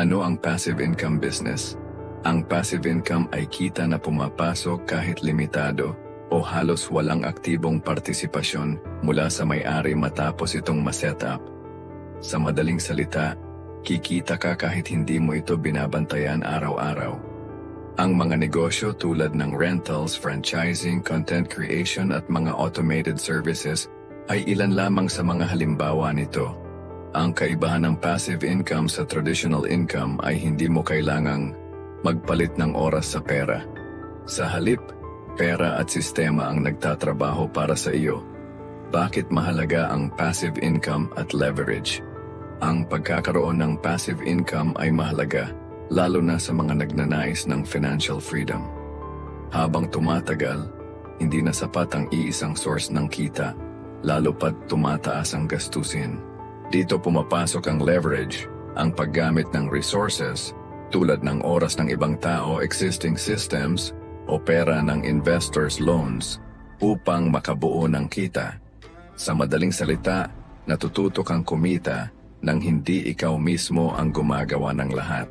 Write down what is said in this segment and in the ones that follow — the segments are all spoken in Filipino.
Ano ang passive income business? Ang passive income ay kita na pumapasok kahit limitado o halos walang aktibong partisipasyon mula sa may-ari matapos itong maset up. Sa madaling salita, kikita ka kahit hindi mo ito binabantayan araw-araw. Ang mga negosyo tulad ng rentals, franchising, content creation at mga automated services ay ilan lamang sa mga halimbawa nito. Ang kaibahan ng passive income sa traditional income ay hindi mo kailangang magpalit ng oras sa pera. Sa halip, pera at sistema ang nagtatrabaho para sa iyo. Bakit mahalaga ang passive income at leverage? Ang pagkakaroon ng passive income ay mahalaga lalo na sa mga nagnanais ng financial freedom. Habang tumatagal, hindi na sapat ang iisang source ng kita, lalo pat tumataas ang gastusin. Dito pumapasok ang leverage, ang paggamit ng resources tulad ng oras ng ibang tao, existing systems, o pera ng investors' loans upang makabuo ng kita. Sa madaling salita, natututo kang kumita nang hindi ikaw mismo ang gumagawa ng lahat.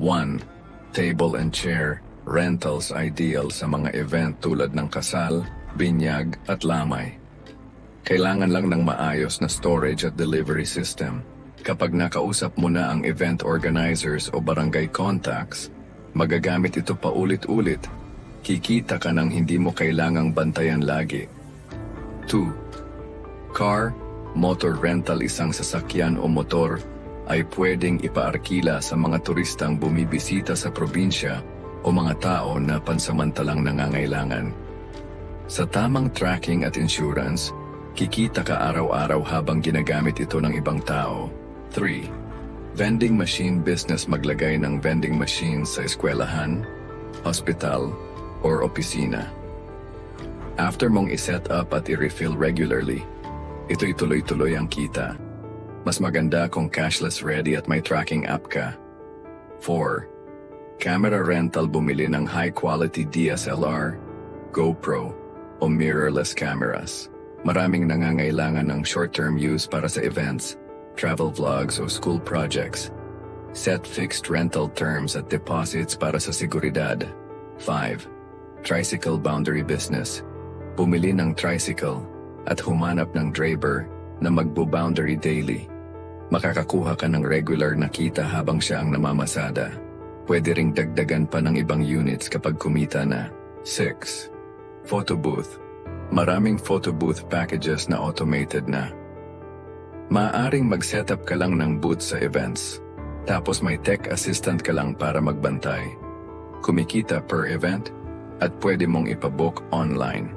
1. Table and chair rentals ideal sa mga event tulad ng kasal, binyag at lamay. Kailangan lang ng maayos na storage at delivery system. Kapag nakausap mo na ang event organizers o barangay contacts, magagamit ito paulit-ulit. Kikita ka ng hindi mo kailangang bantayan lagi. 2. Car, motor rental isang sasakyan o motor ay pwedeng ipaarkila sa mga turistang bumibisita sa probinsya o mga tao na pansamantalang nangangailangan. Sa tamang tracking at insurance, kikita ka araw-araw habang ginagamit ito ng ibang tao. 3. Vending machine business maglagay ng vending machines sa eskwelahan, hospital, or opisina. After mong iset up at i-refill regularly, ito'y tuloy-tuloy ang kita. Mas maganda kung cashless ready at may tracking app ka. 4. Camera rental bumili ng high-quality DSLR, GoPro, o mirrorless cameras. Maraming nangangailangan ng short-term use para sa events, travel vlogs o school projects. Set fixed rental terms at deposits para sa seguridad. 5. Tricycle boundary business. Bumili ng tricycle at humanap ng driver na magbo-boundary daily. Makakakuha ka ng regular na kita habang siya ang namamasada. Pwede ring dagdagan pa ng ibang units kapag kumita na. 6. Photo booth. Maraming photo booth packages na automated na. Maaring mag-setup ka lang ng booth sa events. Tapos may tech assistant ka lang para magbantay. Kumikita per event at pwede mong ipabook online.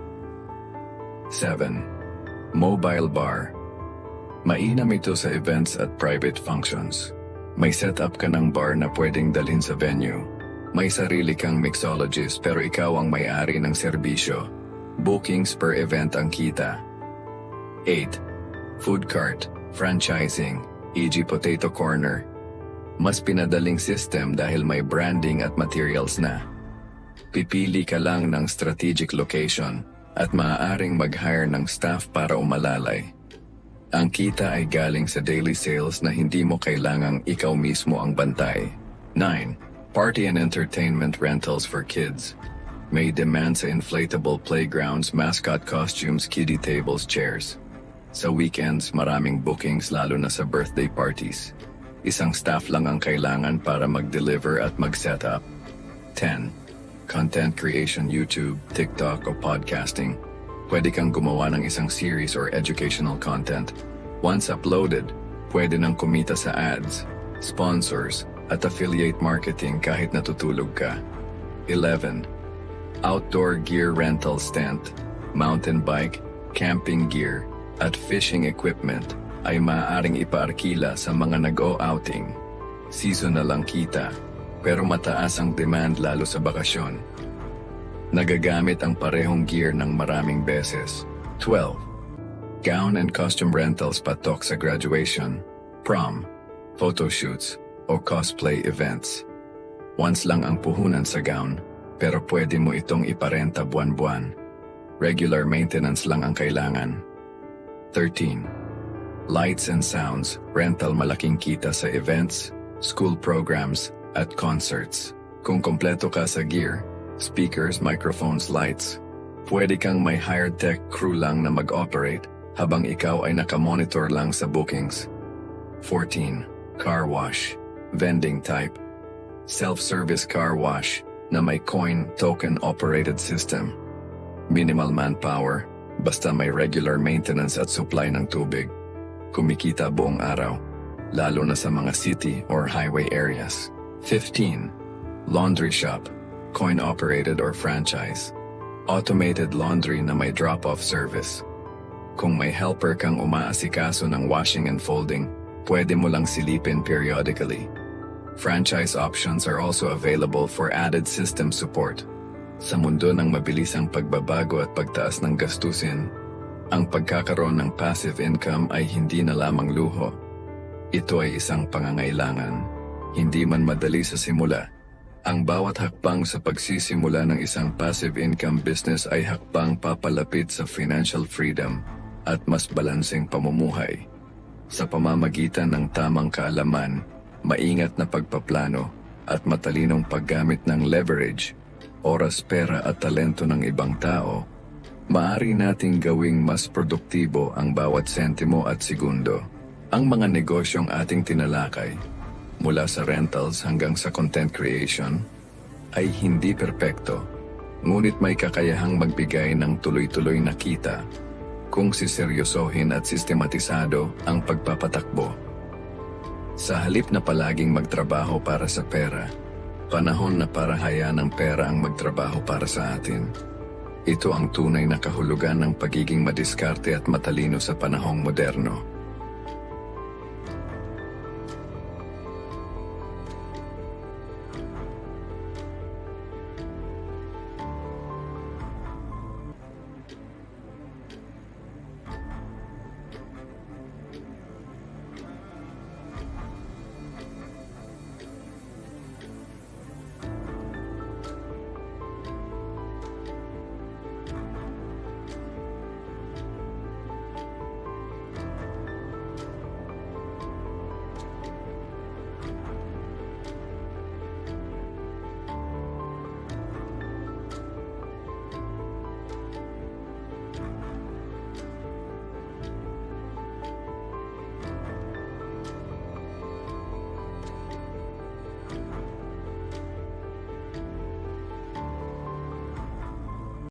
7. Mobile bar. Mainam ito sa events at private functions. May setup ka ng bar na pwedeng dalhin sa venue. May sarili kang mixologist pero ikaw ang may-ari ng serbisyo. Bookings per event ang kita. 8. Food cart, franchising, e.g. potato corner. Mas pinadaling system dahil may branding at materials na. Pipili ka lang ng strategic location at maaaring mag-hire ng staff para umalalay. Ang kita ay galing sa daily sales na hindi mo kailangang ikaw mismo ang bantay. 9. Party and entertainment rentals for kids. May demand sa inflatable playgrounds, mascot costumes, kiddie tables, chairs. Sa weekends, maraming bookings lalo na sa birthday parties. Isang staff lang ang kailangan para mag-deliver at mag-set up. 10. Content creation YouTube, TikTok o podcasting. Pwede kang gumawa ng isang series or educational content. Once uploaded, pwede nang kumita sa ads, sponsors, at affiliate marketing kahit natutulog ka. 11. Outdoor gear rental stand, mountain bike, camping gear, at fishing equipment ay maaaring ipaarkila sa mga nag-o-outing. Seasonal ang kita, pero mataas ang demand lalo sa bakasyon. Nagagamit ang parehong gear ng maraming beses. 12. Gown and costume rentals patok sa graduation, prom, photoshoots, o cosplay events. Once lang ang puhunan sa gown, pero pwede mo itong iparenta buwan-buwan. Regular maintenance lang ang kailangan. 13. Lights and sounds, rental malaking kita sa events, school programs, at concerts. Kung kompleto ka sa gear, speakers, microphones, lights, pwede kang may hired tech crew lang na mag-operate habang ikaw ay nakamonitor lang sa bookings. 14. Car wash, vending type, self-service car wash na may coin token operated system. Minimal manpower, basta may regular maintenance at supply ng tubig. Kumikita buong araw, lalo na sa mga city or highway areas. 15. Laundry shop, coin operated or franchise. Automated laundry na may drop-off service. Kung may helper kang umaasikaso ng washing and folding, pwede mo lang silipin periodically. Franchise options are also available for added system support. Sa mundo ng mabilisang pagbabago at pagtaas ng gastusin, ang pagkakaroon ng passive income ay hindi na lamang luho. Ito ay isang pangangailangan. Hindi man madali sa simula. Ang bawat hakbang sa pagsisimula ng isang passive income business ay hakbang papalapit sa financial freedom at mas balanseng pamumuhay. Sa pamamagitan ng tamang kaalaman, maingat na pagpaplano at matalinong paggamit ng leverage, oras, pera at talento ng ibang tao, maaari nating gawing mas produktibo ang bawat sentimo at segundo. Ang mga negosyong ating tinalakay, mula sa rentals hanggang sa content creation, ay hindi perpekto, ngunit may kakayahang magbigay ng tuloy-tuloy na kita kung siseryosohin at sistematisado ang pagpapatakbo. Sa halip na palaging magtrabaho para sa pera, panahon na para hayaan ng pera ang magtrabaho para sa atin. Ito ang tunay na kahulugan ng pagiging madiskarte at matalino sa panahong moderno.